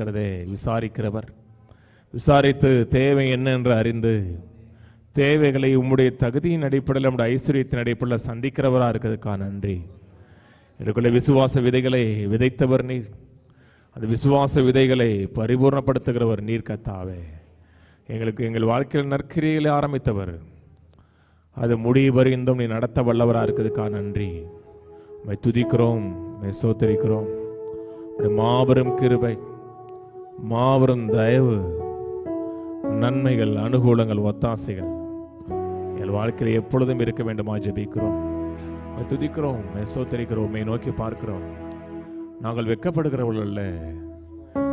இருக்கிறதை விசாரிக்கிறவர். விசாரித்து தேவை என்ன என்று அறிந்து தேவைகளை உம்முடைய தகுதியின் அடிப்படையில் நம்முடைய ஐஸ்வர்யத்தின் அடிப்படையில் சந்திக்கிறவராக இருக்கிறதுக்கா நன்றி. எனக்குள்ள விசுவாச விதைகளை விதைத்தவர் நீர். அந்த விசுவாச விதைகளை பரிபூர்ணப்படுத்துகிறவர் நீர் கத்தாவே. எங்களுக்கு எங்கள் வாழ்க்கையில் நற்கிரிகளை ஆரம்பித்தவர். அது முடிவு வரைந்தும் நீ நடத்த வல்லவராக இருக்கிறதுக்கா நன்றி. மை துதிக்கிறோம் உம்மை சோத்தரிக்கிறோம். மாபெரும் கிருபை. மாபெரும் தயவு நன்மைகள் அனுகூலங்கள் ஒத்தாசைகள். எங்கள் வாழ்க்கையில் எப்பொழுதும் இருக்க வேண்டுமா ஜபிக்கிறோம். துதிக்கிறோம் மெசோத்தரிக்கிறோம் நோக்கி பார்க்கிறோம். நாங்கள் வெட்கப்படுகிறவர்கள் அல்ல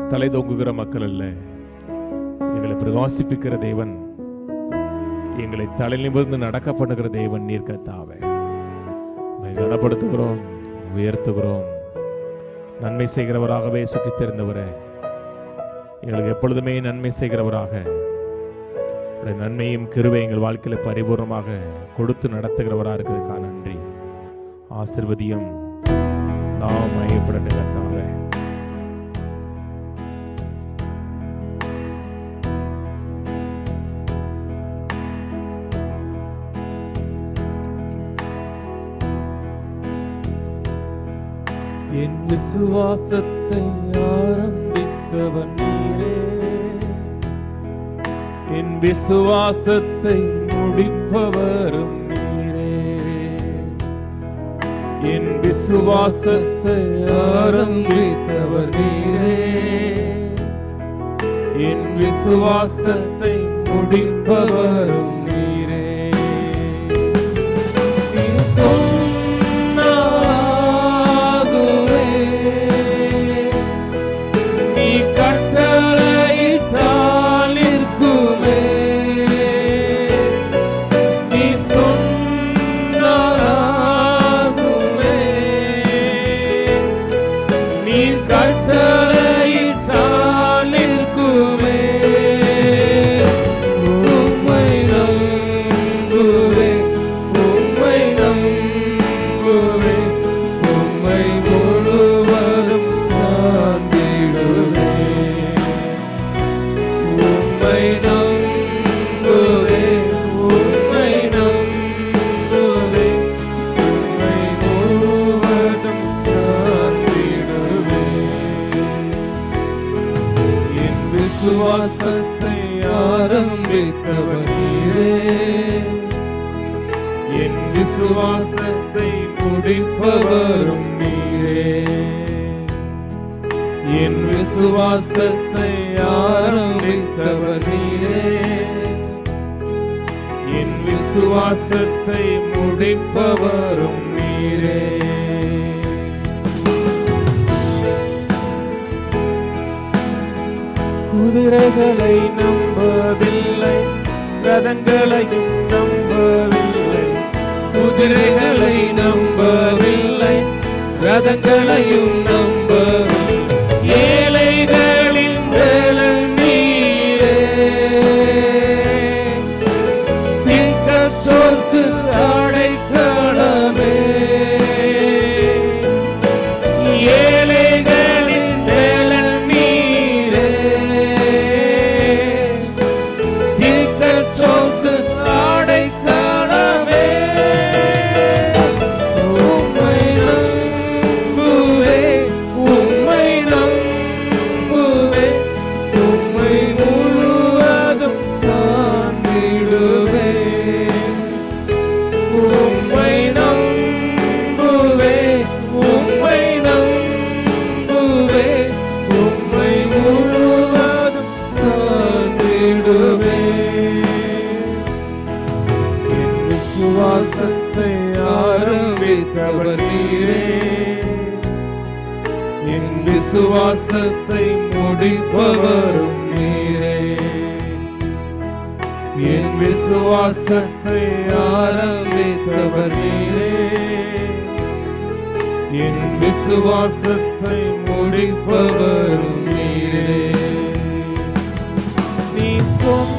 தலை தொங்குகிற மக்கள் அல்ல. எங்களை பிரகாசிப்பிக்கிற தேவன் எங்களை தலை நிமிர்ந்து நடக்க பண்ணுகிற தேவன் நீர் கத்தாவே கனப்படுத்துகிறோம் உயர்த்துகிறோம். நன்மை செய்கிறவராகவே சுற்றித் தெரிந்தவரே. எங்களுக்கு எப்பொழுதுமே நன்மை செய்கிறவராக. நன்மையும் கிருவை எங்கள் வாழ்க்கையில பரிபூர்ணமாக கொடுத்து நடத்துகிறவராக இருக்கிறதுக்கா நன்றி. ஆசிர்வதியும் நாம் மையப்படட்டு கத்தாவே என் விசுவாசத்தை ஆரம்பிக்கவன் விசுவாசத்தை முடிப்பவரும் நீரே. என் விசுவாசத்தை ஆரம்பித்தவர் நீரே. என் விசுவாசத்தை முடிப்பவரும் நீரே. என் விசுவாசத்தை முடிப்பவரும் நீரே. என் விசுவாசத்தை ஆரம்பித்தவர் நீரே. என் விசுவாசத்தை முடிப்பவரும் நீரே. குதிரைகளை நம்பவில்லை. ரதங்களையும் நம்பவில்லை. குதிரைகளை நம்பவில்லை. ரதங்களையும் நம்ப விசுவாசத்தை ஆரம்பித்தவர் நீரே. என் விசுவாசத்தை முடிப்பவரும் நீரே. என் விசுவாசத்தை ஆரம்பித்தவர் நீரே. என் விசுவாசத்தை முடிப்பவரும் நீரே. நீ சொன்னாலாகுமே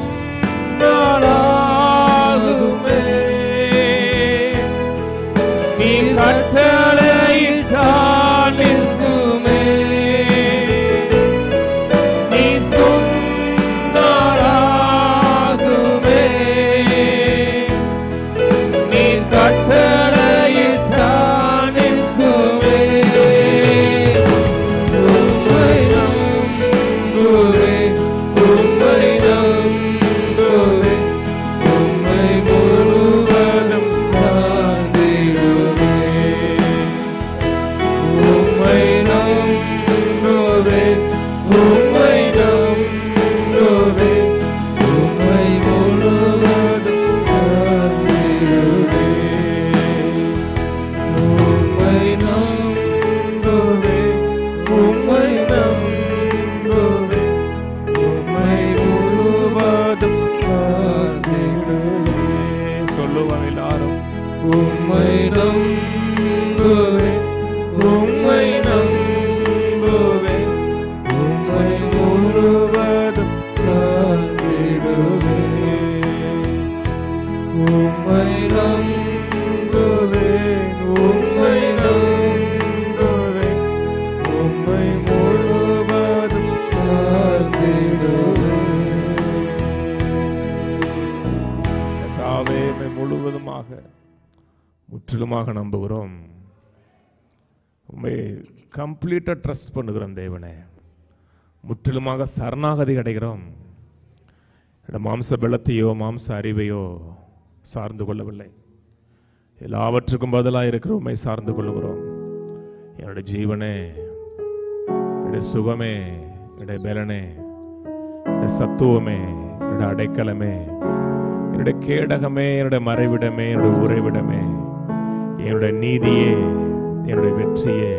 எல்லாரும் உம்மை நம்புவேன். உம்மை நம்புவேன். உம்மை முழுவதும் சார்ந்திடுவேன். உம்மை நம்புவேன். உம்மை முற்றிலுமாக முற்றிலுமாக நம்புகிறோம். உண்மை கம்ப்ளீட்டாக ட்ரஸ்ட் பண்ணுகிறோம் தேவனே. முற்றிலுமாக சரணாகதி அடைகிறோம். என்னோட மாம்ச பலத்தையோ மாம்ச அறிவையோ சார்ந்து கொள்ளவில்லை. எல்லாவற்றுக்கும் பதிலாக இருக்கிற உண்மை சார்ந்து கொள்ளுகிறோம். என்னோட ஜீவனே என்னுடைய சுகமே என்னுடைய பலனே என்னுடைய சத்துவமே என்னுடைய அடைக்கலமே என்னுடைய கேடகமே என்னுடைய மறைவிடமே என்னுடைய உறைவிடமே என்னுடைய நீதியே என்னுடைய வெற்றியே.